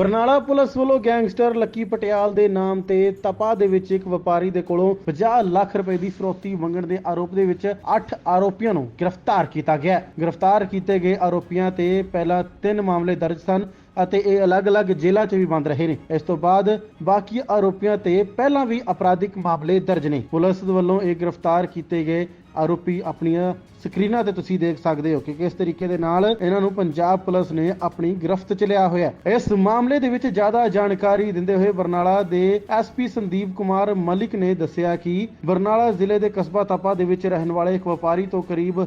Barnala police ਵੱਲੋਂ gangster Lucky Patial ਦੇ ਨਾਮ ਤੇ ਤਪਾ ਦੇ ਵਿੱਚ ਇੱਕ ਵਪਾਰੀ ਦੇ ਕੋਲੋਂ 50 ਲੱਖ ਰੁਪਏ ਦੀ ਫਰੋਤੀ ਮੰਗਣ ਦੇ ਆਰੋਪ ਦੇ ਵਿੱਚ 8 ਆਰੋਪੀਆਂ ਨੂੰ ਗ੍ਰਿਫਤਾਰ ਕੀਤਾ ਗਿਆ ਗ੍ਰਿਫਤਾਰ ਕੀਤੇ ਗਏ ਆਰੋਪੀਆਂ ਤੇ ਪਹਿਲਾਂ ਤਿੰਨ ਮਾਮਲੇ ਦਰਜ ਸਨ ਅਤੇ ਇਹ ਅਲੱਗ-ਅਲੱਗ ਜੇਲ੍ਹਾਂ 'ਚ ਵੀ ਬੰਦ ਰਹੇ ਨੇ। ਇਸ ਤੋਂ ਬਾਅਦ ਬਾਕੀ ਆਰੋਪੀਆਂ ਤੇ ਪਹਿਲਾਂ ਵੀ ਅਪਰਾਧਿਕ ਮਾਮਲੇ ਦਰਜ ਨੇ। ਪੁਲਿਸ ਵੱਲੋਂ ਇਹ ਗ੍ਰਿਫਤਾਰ ਕੀਤੇ ਗਏ ਆਰੋਪੀ ਆਪਣੀਆਂ ਸਕਰੀਨਾਂ ਤੇ ਤੁਸੀਂ ਦੇਖ ਸਕਦੇ ਹੋ ਕਿ ਕਿਸ ਤਰੀਕੇ ਦੇ ਨਾਲ ਇਹਨਾਂ ਨੂੰ ਪੰਜਾਬ ਪੁਲਿਸ ਨੇ ਆਪਣੀ ਗ੍ਰਿਫਤ 'ਚ ਲਿਆ ਹੋਇਆ ਇਸ ਮਾਮਲੇ ਦੇ ਵਿੱਚ ਜ਼ਿਆਦਾ ਜਾਣਕਾਰੀ ਦਿੰਦੇ ਹੋਏ ਬਰਨਾਲਾ ਦੇ ਐਸਪੀ ਸੰਦੀਪ ਕੁਮਾਰ ਮਲਿਕ ਨੇ ਦੱਸਿਆ ਕਿ ਬਰਨਾਲਾ ਜ਼ਿਲ੍ਹੇ ਦੇ ਕਸਬਾ ਤਪਾ ਦੇ ਵਿੱਚ ਰਹਿਣ ਵਾਲੇ ਇੱਕ ਵਪਾਰੀ ਤੋਂ ਕਰੀਬ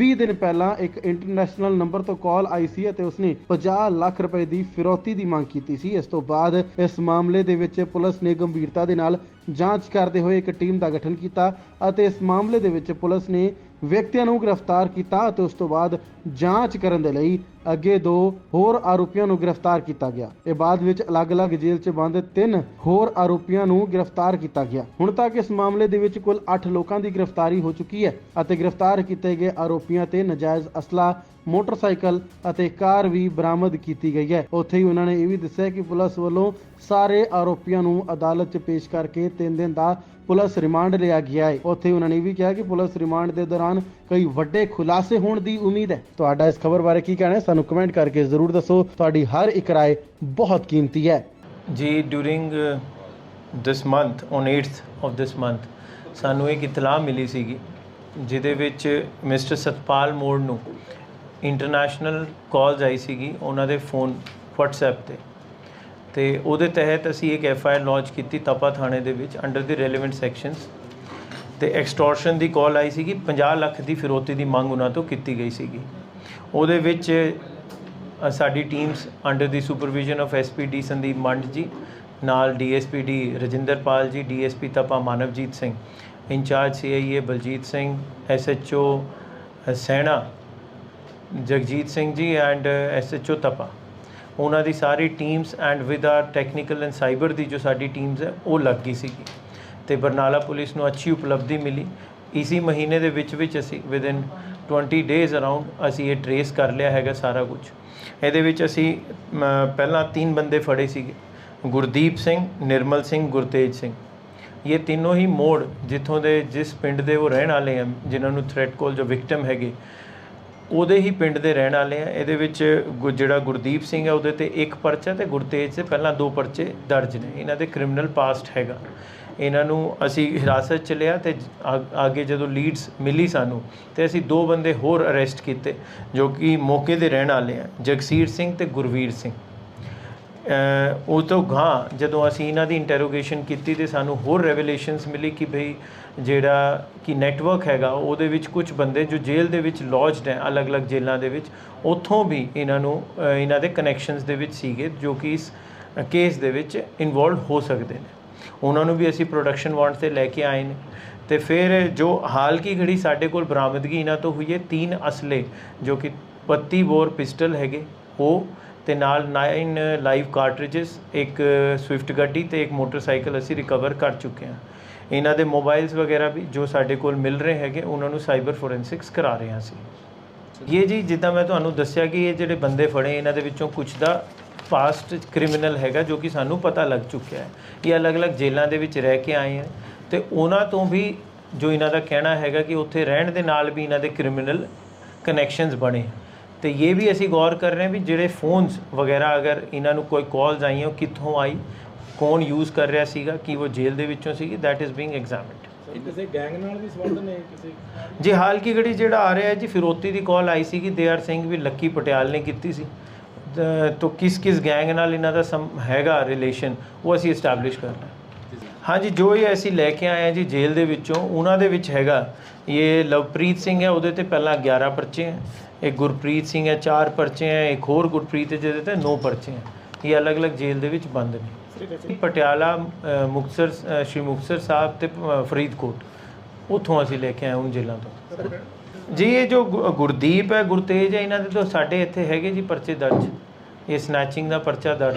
20 ਦਿਨ ਪਹਿਲਾਂ ਇੱਕ ਇੰਟਰਨੈਸ਼ਨਲ ਨੰਬਰ ਤੋਂ ਕਾਲ ਆਈ ਸੀ ਅਤੇ ਉਸਨੇ 50 ਲੱਖ ਰੁਪਏ ਦੀ ਫਿਰੌਤੀ ਦੀ ਮੰਗ ਕੀਤੀ ਸੀ। ਇਸ ਤੋਂ ਬਾਅਦ ਇਸ ਮਾਮਲੇ ਦੇ ਵਿੱਚ ਪੁਲਿਸ ਨੇ ਗੰਭੀਰਤਾ ਦੇ ਨਾਲ ਜਾਂਚ ਕਰਦੇ ਹੋਏ ਇੱਕ ਟੀਮ ਦਾ ਗਠਨ ਕੀਤਾ ਅਤੇ ਇਸ ਮਾਮਲੇ ਦੇ ਵਿੱਚ ਪੁਲਿਸ ਨੇ ਵਿਅਕਤੀਆਂ ਨੂੰ ਗ੍ਰਿਫਤਾਰ ਕੀਤਾ ਅਤੇ ਉਸ ਤੋਂ ਬਾਅਦ ਜਾਂਚ ਕਰਨ ਦੇ ਲਈ ਅੱਗੇ ਦੋ ਹੋਰ ਆਰੋਪੀਆਂ ਨੂੰ ਗ੍ਰਿਫਤਾਰ ਕੀਤਾ ਗਿਆ। ਇਹ ਬਾਅਦ ਵਿੱਚ ਅਲੱਗ-ਅਲੱਗ ਜੇਲ੍ਹ 'ਚ ਬੰਦ ਤਿੰਨ ਹੋਰ ਆਰੋਪੀਆਂ ਨੂੰ ਗ੍ਰਿਫਤਾਰ ਕੀਤਾ ਗਿਆ। ਹੁਣ ਤੱਕ ਇਸ ਮਾਮਲੇ ਦੇ ਵਿੱਚ ਕੁੱਲ 8 ਲੋਕਾਂ ਦੀ ਗ੍ਰਿਫਤਾਰੀ ਹੋ ਚੁੱਕੀ ਹੈ ਅਤੇ ਗ੍ਰਿਫਤਾਰ ਕੀਤੇ ਗਏ ਆਰੋਪੀਆਂ ਤੇ ਨਜਾਇਜ਼ ਅਸਲਾ, ਮੋਟਰਸਾਈਕਲ ਅਤੇ ਕਾਰ ਵੀ ਬਰਾਮਦ ਕੀਤੀ ਗਈ ਹੈ। ਉੱਥੇ ਹੀ ਉਹਨਾਂ ਨੇ ਇਹ ਵੀ ਦੱਸਿਆ ਕਿ ਪੁਲਿਸ ਵੱਲੋਂ ਸਾਰੇ ਆਰੋਪੀਆਂ ਨੂੰ ਅਦਾਲਤ 'ਚ ਪੇਸ਼ ਕਰਕੇ 3 ਦਿਨ ਦਾ ਪੁਲਿਸ ਰਿਮਾਂਡ ਲਿਆ ਗਿਆ ਹੈ। ਉੱਥੇ ਹੀ ਉਹਨਾਂ ਨੇ ਇਹ ਵੀ ਕਿਹਾ ਕਿ ਪੁਲਿਸ ਰਿਮਾਂਡ ਦੇ ਦੌਰਾਨ ਕਈ ਵੱਡੇ ਖੁਲਾਸੇ ਹੋਣ ਦੀ ਉਮੀਦ ਹੈ। ਤੁਹਾਡਾ ਇਸ ਖਬਰ ਬਾਰੇ ਕੀ ਕਹਿਣਾ ਹੈ? ਸਾਨੂੰ ਕਮੈਂਟ ਕਰਕੇ ਜ਼ਰੂਰ ਦੱਸੋ। ਤੁਹਾਡੀ ਹਰ ਇੱਕ ਰਾਏ ਬਹੁਤ ਕੀਮਤੀ ਹੈ। ਜੀ during this month on 8th of this month ਸਾਨੂੰ ਇੱਕ ਇਤਲਾਹ ਮਿਲੀ ਸੀਗੀ, ਜਿਹਦੇ ਵਿੱਚ ਮਿਸਟਰ ਸਤਪਾਲ ਮੋੜ ਨੂੰ ਇੰਟਰਨੈਸ਼ਨਲ ਕਾਲਸ ਆਈ ਸੀਗੀ ਉਹਨਾਂ ਦੇ ਫੋਨ WhatsApp ਤੇ। ਤੇ ਉਹਦੇ ਤਹਿਤ ਅਸੀਂ ਇੱਕ ਐਫ ਆਈ ਆਰ ਲਾਂਚ ਕੀਤੀ ਤਪਾ ਥਾਣੇ ਦੇ ਵਿੱਚ ਅੰਡਰ ਦੀ ਰੈਲੇਵੈਂਟ ਸੈਕਸ਼ਨਸ ਤੇ ਐਕਸਟੋਰਸ਼ਨ ਦੀ ਕਾਲ ਆਈ ਸੀਗੀ 50 ਲੱਖ ਦੀ ਫਿਰੋਤੀ ਦੀ ਮੰਗ ਉਹਨਾਂ ਤੋਂ ਕੀਤੀ ਗਈ ਸੀਗੀ। ਉਹਦੇ ਵਿੱਚ ਸਾਡੀ teams under the supervision of SPD Sandeep Mand ji, ਨਾਲ DSPD Rajinderpal ji DSP Tapa Manavjit Singh, in charge CIA Baljit Singh SHO Saina, Jagjit Singh ji and SHO Tapa. ਉਹਨਾਂ ਦੀ ਸਾਰੀ teams and with our technical and cyber ਦੀ ਜੋ ਸਾਡੀ teams ਹੈ, ਉਹ ਲੱਗ ਗਈ ਸੀਗੀ। ਤੇ ਬਰਨਾਲਾ ਪੁਲਿਸ ਨੂੰ ਅੱਛੀ ਉਪਲਬਧੀ ਮਿਲੀ। ਇਸੀ ਮਹੀਨੇ ਦੇ ਵਿੱਚ ਵਿੱਚ ਅਸੀਂ ਵਿਦ 20 ਡੇਜ਼ ਅਰਾਊਂਡ ਅਸੀਂ ਇਹ ਟਰੇਸ ਕਰ ਲਿਆ ਹੈਗਾ ਸਾਰਾ ਕੁਝ ਇਹਦੇ ਵਿੱਚ ਅਸੀਂ ਪਹਿਲਾਂ ਤਿੰਨ ਬੰਦੇ ਫੜੇ ਸੀਗੇ, ਗੁਰਦੀਪ ਸਿੰਘ, ਨਿਰਮਲ ਸਿੰਘ, ਗੁਰਤੇਜ ਸਿੰਘ। ਇਹ ਤਿੰਨੋਂ ਹੀ ਮੋੜ ਜਿੱਥੋਂ ਦੇ ਜਿਸ ਪਿੰਡ ਦੇ ਉਹ ਰਹਿਣ ਵਾਲੇ ਆ, ਜਿਨ੍ਹਾਂ ਨੂੰ ਥ੍ਰੈਟ ਕੋਲ ਜੋ ਵਿਕਟਮ ਹੈਗੇ ਉਹਦੇ ਹੀ ਪਿੰਡ ਦੇ ਰਹਿਣ ਵਾਲੇ ਆ। ਇਹਦੇ ਵਿੱਚ ਗੁ- ਜਿਹੜਾ ਗੁਰਦੀਪ ਸਿੰਘ ਹੈ ਉਹਦੇ ਤੇ ਇੱਕ ਪਰਚਾ ਤੇ ਗੁਰਤੇਜ ਤੇ ਪਹਿਲਾਂ ਦੋ ਪਰਚੇ ਦਰਜ ਨੇ। ਇਹਨਾਂ ਦੇ ਕ੍ਰਿਮੀਨਲ ਪਾਸਟ ਹੈਗਾ। ਇਹਨਾਂ ਨੂੰ ਅਸੀਂ ਹਿਰਾਸਤ ਚ ਲਿਆ ਤੇ ਆ- ਅੱਗੇ ਜਦੋਂ ਲੀਡਸ ਮਿਲੀ ਸਾਨੂੰ ਤੇ ਅਸੀਂ ਦੋ ਬੰਦੇ ਹੋਰ ਅਰੈਸਟ ਕੀਤੇ ਜੋ ਕਿ ਮੌਕੇ ਦੇ ਰਹਿਣ ਵਾਲੇ ਆ, ਜਗਸੀਰ ਸਿੰਘ ਤੇ ਗੁਰਵੀਰ ਸਿੰਘ। ਅਹ, ਉਹ ਤੋਂ ਗਾਂ ਜਦੋਂ ਅਸੀਂ ਇਹਨਾਂ ਦੀ ਇੰਟਰੋਗੇਸ਼ਨ ਕੀਤੀ ਤੇ ਸਾਨੂੰ ਹੋਰ ਰੈਵਲੇਸ਼ਨਸ ਮਿਲੀ ਕਿ ਭਈ ਜਿਹੜਾ ਕਿ ਨੈਟਵਰਕ ਹੈਗਾ, ਉਹਦੇ ਵਿੱਚ ਕੁਝ ਬੰਦੇ ਜੋ ਜੇਲ੍ਹ ਦੇ ਵਿੱਚ ਲੌਜਡ ਹੈ, ਅਲੱਗ-ਅਲੱਗ ਜੇਲ੍ਹਾਂ ਦੇ ਵਿੱਚ, ਉੱਥੋਂ ਵੀ ਇਹਨਾਂ ਨੂੰ ਇਹਨਾਂ ਦੇ ਕਨੈਕਸ਼ਨਸ ਦੇ ਵਿੱਚ ਸੀਗੇ ਜੋ ਕਿ ਇਸ ਕੇਸ ਦੇ ਵਿੱਚ ਇਨਵੋਲਵ ਹੋ ਸਕਦੇ ਨੇ। ਉਹਨਾਂ ਨੂੰ ਵੀ ਅਸੀਂ ਪ੍ਰੋਡਕਸ਼ਨ ਵਾਂਟ ਤੇ ਲੈ ਕੇ ਆਏ ਨੇ। ਤੇ ਫਿਰ ਜੋ ਹਾਲ ਕੀ ਘੜੀ ਸਾਡੇ ਕੋਲ ਬਰਾਮਦਗੀ ਇਹਨਾਂ ਤੋਂ ਹੋਈ ਹੈ, ਤਿੰਨ ਅਸਲੇ ਜੋ ਕਿ 32 ਬੋਰ ਪਿਸਟਲ ਹੈਗੇ, ਉਹ ਤੇ ਨਾਲ 9 ਲਾਈਵ ਕਾਰਟ੍ਰਿਜਸ ਇੱਕ ਸਵਿਫਟ ਗੱਡੀ ਤੇ ਇੱਕ ਮੋਟਰਸਾਈਕਲ ਅਸੀਂ ਰਿਕਵਰ ਕਰ ਚੁੱਕੇ ਹਾਂ। ਇਹਨਾਂ ਦੇ ਮੋਬਾਈਲਸ ਵਗੈਰਾ ਵੀ ਜੋ ਸਾਡੇ ਕੋਲ ਮਿਲ ਰਹੇ ਹੈਗੇ ਉਹਨਾਂ ਨੂੰ ਸਾਈਬਰ ਫੋਰੈਂਸਿਕਸ ਕਰਾ ਰਹੇ ਹਾਂ ਅਸੀਂ। ਇਹ ਜੀ ਜਿੱਦਾਂ ਮੈਂ ਤੁਹਾਨੂੰ ਦੱਸਿਆ ਕਿ ਇਹ ਜਿਹੜੇ ਬੰਦੇ ਫੜੇ ਇਹਨਾਂ ਦੇ ਵਿੱਚੋਂ ਕੁਝ ਦਾ ਪਾਸਟ ਕ੍ਰਿਮੀਨਲ ਹੈਗਾ ਜੋ ਕਿ ਸਾਨੂੰ ਪਤਾ ਲੱਗ ਚੁੱਕਿਆ ਹੈ। ਇਹ ਅਲੱਗ-ਅਲੱਗ ਜੇਲ੍ਹਾਂ ਦੇ ਵਿੱਚ ਰਹਿ ਕੇ ਆਏ ਹਨ ਤੇ ਉਹਨਾਂ ਤੋਂ ਵੀ ਜੋ ਇਹਨਾਂ ਦਾ ਕਹਿਣਾ ਹੈਗਾ ਕਿ ਉੱਥੇ ਰਹਿਣ ਦੇ ਨਾਲ ਵੀ ਇਹਨਾਂ ਦੇ ਕ੍ਰਿਮੀਨਲ ਕਨੈਕਸ਼ਨਸ ਬਣੇ। ਤੇ ਇਹ ਵੀ ਅਸੀਂ ਗੌਰ ਕਰ ਰਹੇ ਹਾਂ ਵੀ ਜਿਹੜੇ ਫੋਨਸ ਵਗੈਰਾ ਅਗਰ ਇਹਨਾਂ ਨੂੰ ਕੋਈ ਕਾਲਸ ਆਈਆਂ ਉਹ ਕਿੱਥੋਂ ਆਈ ਕੌਣ ਯੂਜ਼ ਕਰ ਰਿਹਾ ਸੀਗਾ ਕਿ ਉਹ ਜੇਲ੍ਹ ਦੇ ਵਿੱਚੋਂ ਸੀਗੀ that is being examined ਕਿਸੇ ਗੈਂਗ ਨਾਲ ਵੀ ਸੰਬੰਧ ਨੇ? ਕਿਸੇ ਜੀ ਹਾਲ ਕੀ ਘੜੀ ਜਿਹੜਾ ਆ ਰਿਹਾ ਹੈ ਜੀ ਫਿਰੋਤੀ ਦੀ ਕਾਲ ਆਈ ਸੀ ਕਿ ਦੇ ਆਰ ਸਿੰਘ ਵੀ ਲੱਕੀ ਪਟਿਆਲ ਨੇ ਕੀਤੀ ਸੀ। ਤ- ਕਿਸ ਕਿਸ ਗੈਂਗ ਨਾਲ ਇਹਨਾਂ ਦਾ ਸਮ ਹੈਗਾ ਰਿਲੇਸ਼ਨ ਉਹ ਅਸੀਂ ਐਸਟੈਬਲਿਸ਼ ਕਰ ਰਹੇ ਹਾਂ। ਹਾਂਜੀ ਜੋ। ਇਹ ਅਸੀਂ ਲੈ ਕੇ ਆਏ ਹਾਂ ਜੀ ਜੇਲ੍ਹ ਦੇ ਵਿੱਚੋਂ ਉਹਨਾਂ ਦੇ ਵਿੱਚ ਹੈਗਾ। ਇਹ ਲਵਪ੍ਰੀਤ ਸਿੰਘ ਹੈ ਉਹਦੇ ਤੇ ਪਹਿਲਾਂ 11 ਪਰਚੇ ਹੈ। ਇੱਕ ਗੁਰਪ੍ਰੀਤ ਸਿੰਘ ਹੈ ਚਾਰ ਪਰਚੇ ਹੈ ਇੱਕ ਹੋਰ ਗੁਰਪ੍ਰੀਤ ਹੈ ਜਿਹਦੇ ਤੇ ਨੌ ਪਰਚੇ ਹੈ। ਇਹ ਅਲੱਗ-ਅਲੱਗ ਜੇਲ੍ਹ ਦੇ ਵਿੱਚ ਬੰਦ ਨੇ। ਪਟਿਆਲਾ ਅ, ਮੁਕਤਸਰ ਸ਼੍ਰੀ ਮੁਕਤਸਰ ਸਾਹਿਬ ਤੇ ਫਰੀਦਕੋਟ। ਉੱਥੋਂ ਅਸੀਂ ਲੈ ਕੇ ਆਏ ਹਾਂ ਜੇਲ੍ਹਾਂ ਤੋਂ। ਜੀ ਇਹ ਜੋ ਗੁ- ਗੁਰਦੀਪ ਹੈ ਗੁਰਤੇਜ ਹੈ ਇਹਨਾਂ ਦੇ ਤਾਂ ਸਾਡੇ ਇੱਥੇ ਹੈਗੇ ਜੀ ਪਰਚੇ ਦਰਜ। ਇਹ ਸਨੈਚਿੰਗ ਦਾ ਪਰਚਾ ਦਰਜ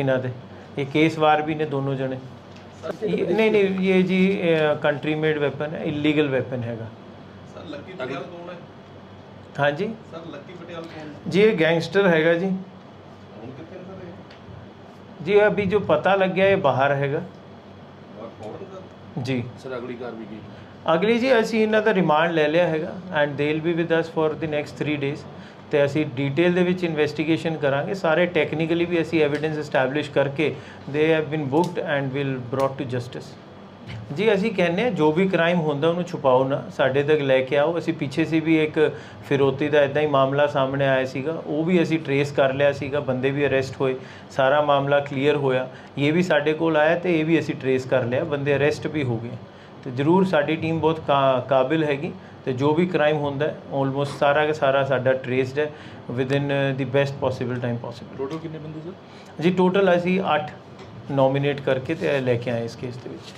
ਇਹਨਾਂ ਦੇ। ਇਹ ਕੇਸਵਾਰ ਵੀ ਨੇ ਦੋਨੋਂ ਜਣੇ। ਨਹੀਂ ਨਹੀਂ ਇਹ ਜੀ ਕੰਟਰੀ ਮੇਡ ਵੈਪਨ ਹੈ ਇਲੀਗਲ ਵੈਪਨ ਹੈਗਾ। ਸਰ ਲੱਕੀ ਪਟਿਆਲ ਕੌਣ ਹੈ? ਹਾਂਜੀ। ਸਰ ਲੱਕੀ ਪਟਿਆਲ ਕੌਣ ਜੀ ਇਹ ਗੈਂਗਸਟਰ ਹੈਗਾ ਜੀ। ਹੁਣ ਕਿੱਥੇ ਸਰ ਇਹ? ਜੀ ਅਭੀ ਜੋ ਪਤਾ ਲੱਗਿਆ ਇਹ ਬਾਹਰ ਹੈਗਾ। ਜੀ। ਸਰ ਅਗਲੀ ਕਾਰਵਾਈ ਕੀ? ਅਗਲੀ ਜੀ ਅਸੀਂ ਇਹਨਾਂ ਦਾ ਰਿਮਾਂਡ ਲੈ ਲਿਆ ਹੈਗਾ and they will be with us for the next 3 days ਤੇ ਅਸੀਂ ਡਿਟੇਲ ਦੇ ਵਿੱਚ ਇਨਵੈਸਟੀਗੇਸ਼ਨ ਕਰਾਂਗੇ। ਸਾਰੇ ਟੈਕਨੀਕਲੀ ਵੀ ਅਸੀਂ ਐਵੀਡੈਂਸ ਐਸਟੈਬਲਿਸ਼ ਕਰਕੇ they have been booked and will brought to justice ਜੀ ਅਸੀਂ ਕਹਿੰਦੇ ਹਾਂ ਜੋ ਵੀ ਕ੍ਰਾਈਮ ਹੁੰਦਾ ਉਹਨੂੰ ਛੁਪਾਓ ਨਾ ਸਾਡੇ ਤੱਕ ਲੈ ਕੇ ਆਓ। ਅਸੀਂ ਪਿੱਛੇ ਸੀ ਵੀ ਇੱਕ ਫਿਰੋਤੀ ਦਾ ਇਦਾਂ ਹੀ ਮਾਮਲਾ ਸਾਹਮਣੇ ਆਇਆ ਸੀਗਾ। ਉਹ ਵੀ ਅਸੀਂ ਟਰੇਸ ਕਰ ਲਿਆ ਸੀਗਾ ਬੰਦੇ ਵੀ ਅਰੈਸਟ ਹੋਏ ਸਾਰਾ ਮਾਮਲਾ ਕਲੀਅਰ ਹੋਇਆ। ਇਹ ਵੀ ਸਾਡੇ ਕੋਲ ਆਇਆ ਤੇ ਇਹ ਵੀ ਅਸੀਂ ਟਰੇਸ ਕਰ ਲਿਆ ਬੰਦੇ ਅਰੈਸਟ ਵੀ ਹੋ ਗਏ। ਤੇ ਜ਼ਰੂਰ ਸਾਡੀ ਟੀਮ ਬਹੁਤ ਕਾਬਿਲ ਹੈਗੀ ਤੇ ਜੋ ਵੀ ਕ੍ਰਾਈਮ ਹੁੰਦਾ ਆਲਮੋਸਟ ਸਾਰਾ ਦਾ ਸਾਰਾ ਸਾਡਾ ਟਰੇਸਡ ਹੈ within the best possible time possible total ਕਿੰਨੇ ਬੰਦੇ ਸਰ ਜੀ ਟੋਟਲ ਅਸੀਂ 8 ਨੋਮੀਨੇਟ ਕਰਕੇ ਤੇ ਲੈ ਕੇ ਆਏ ਇਸ ਕੇਸ ਦੇ ਵਿੱਚ।